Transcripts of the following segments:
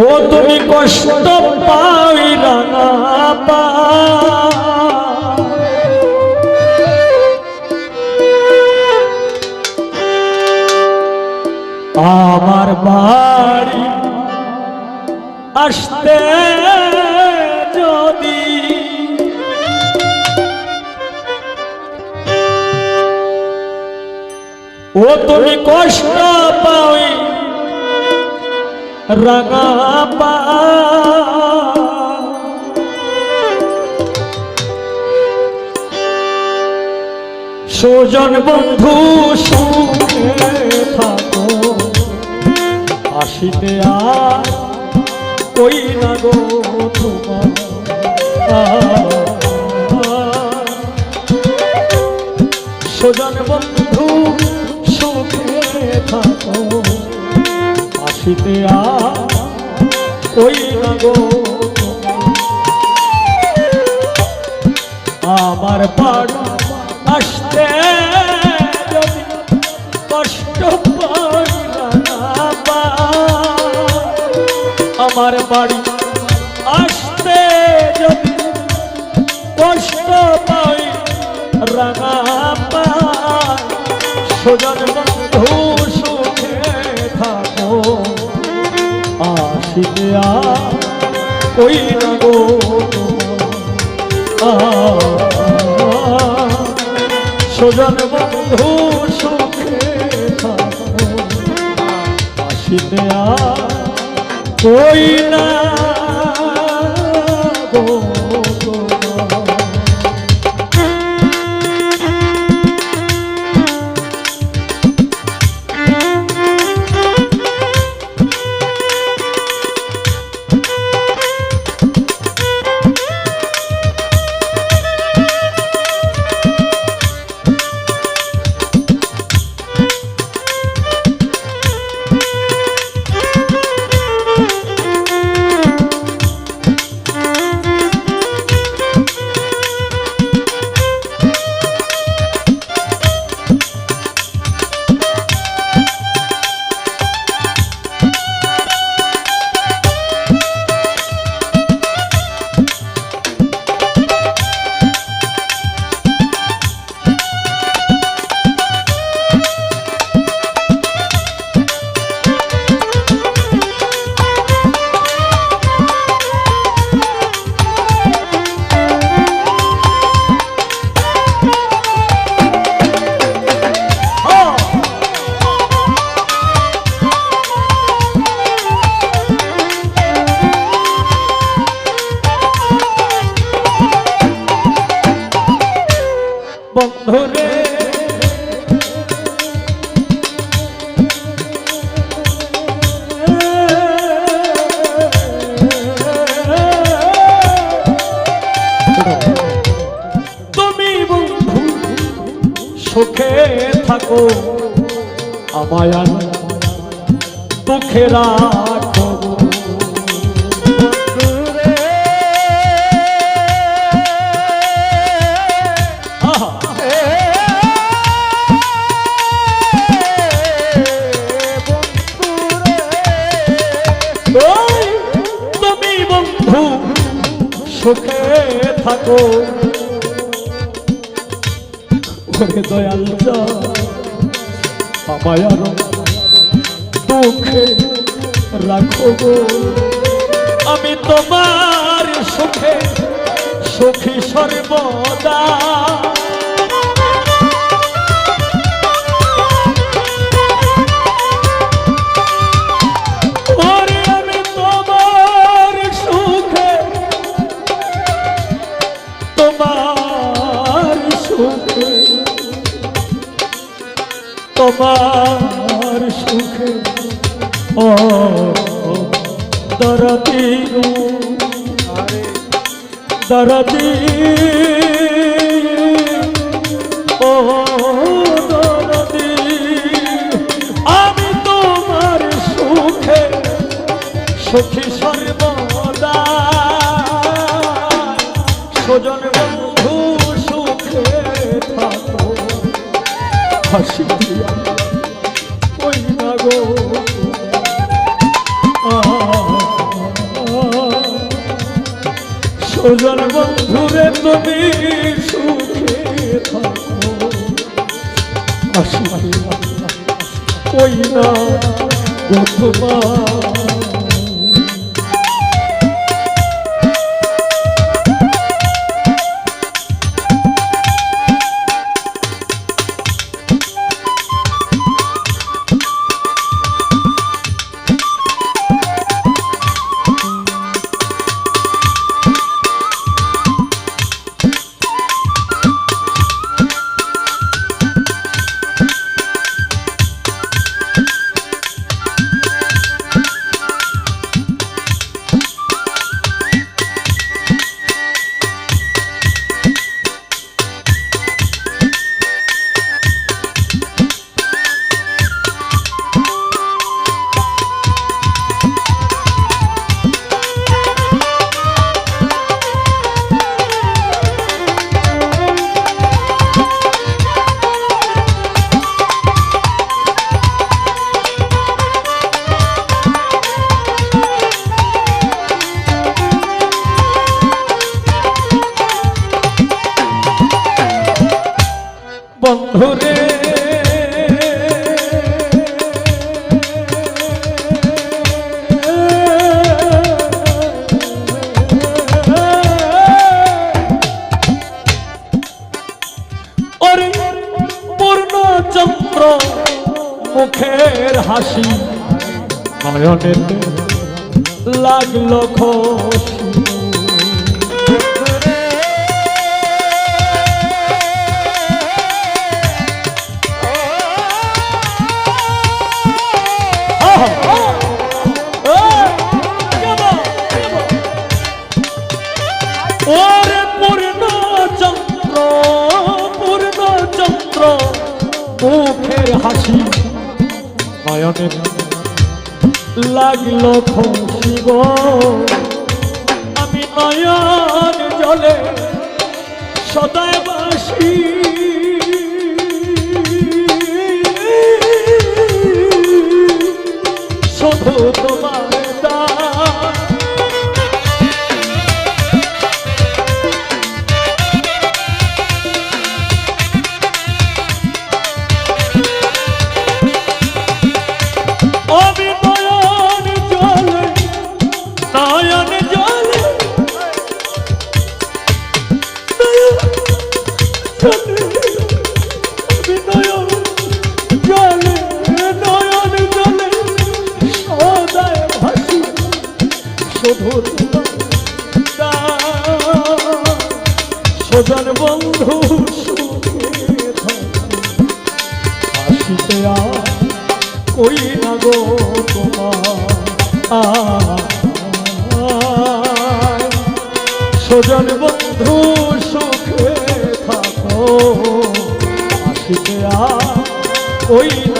ও তুমি কষ্ট পাই পা। আমার বাড়ি আসতে যদি ও তুমি কষ্ট পাই রাঙা পা। সুজন বন্ধু থাকো। আসিতে আর কই বন্ধু গো আমার পাড় আসতে কষ্ট পা। আমার বাড়ি আসতে যদি কষ্ট পাই রাঙা পাই সুজন কই না গো সুজন বন্ধু সুখে আসিতে কই না সুখে থাকো। আমায় দুঃখে রাখো। সুখে থাকো। ওরে দয়াল আমায় আরও দুঃখে আমি তোমার সুখে সুখী সর্বদা। আমি তোমার সুখে তোমার সুখে ও দরদি, আমি তোমার সুখে সুখী সর্বদা। সুজন বন্ধু সুখে থাকো। হাসি সুজন বন্ধুরে তুমি সুখে থাকো। আসলে ওই না নয়নে লাগল হাসি নয়নে লাগল খুশি গো। আমি নয়ন জলে সদায় বাসি। শুধু তোমার আর কই না গো তোমার সজন বন্ধু সুখে থাকো আসিতে কই না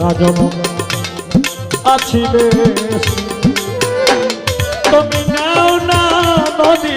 সারা জনম আছি তুমি নাও না নদী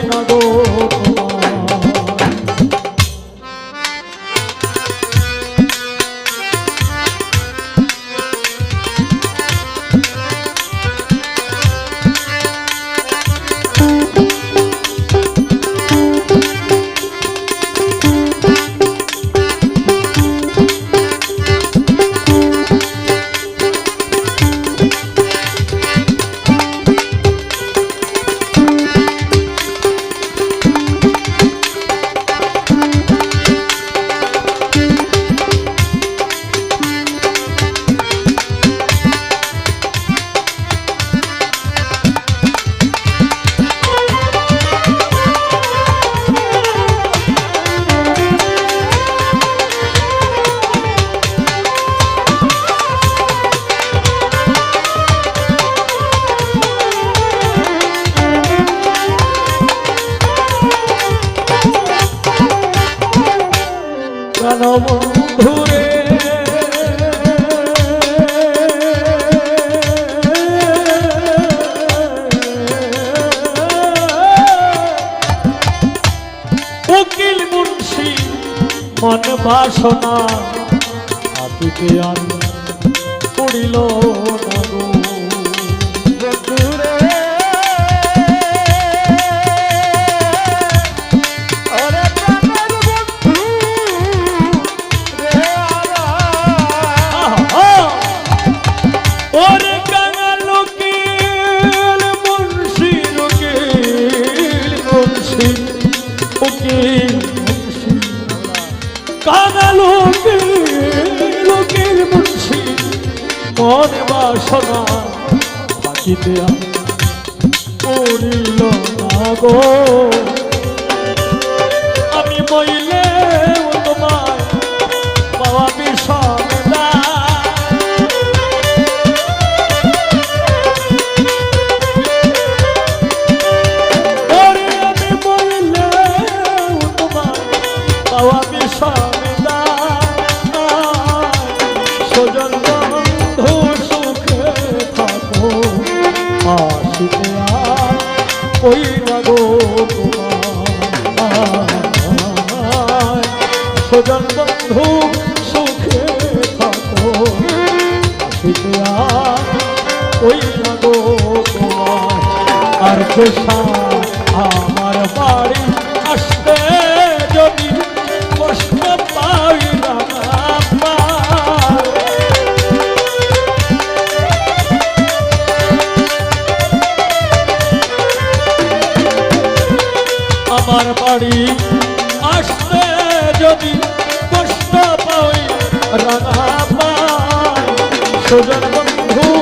বন্ধুরে? উকিল মুন্সি মন বাসনা হাতিতে আর উড়িল না। loco. সজন বন্ধু সুখে থাকো। ওই লাগো আর কোষা আমার বা আমার বাড়ি আসতে যদি কষ্ট পাই রাধা পাই সুজন বন্ধু